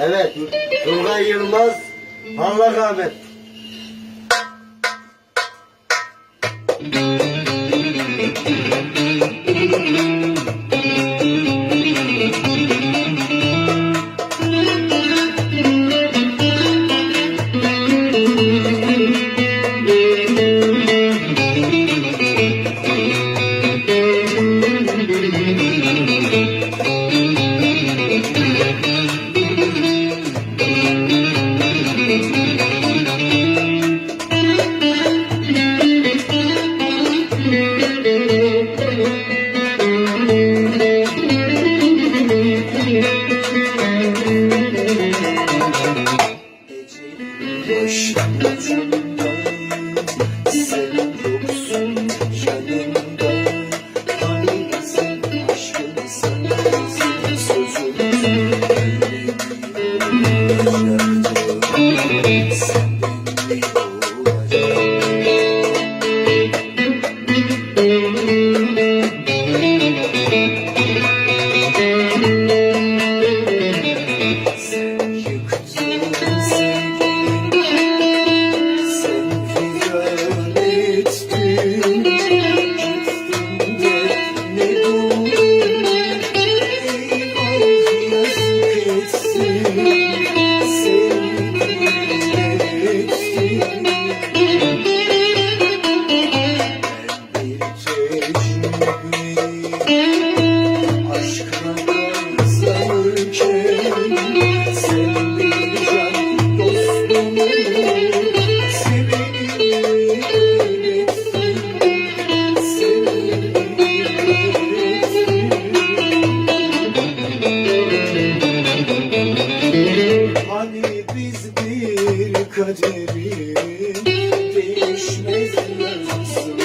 Evet, Turgay Yılmaz, Allah rahmet. kaderim değişmez yazım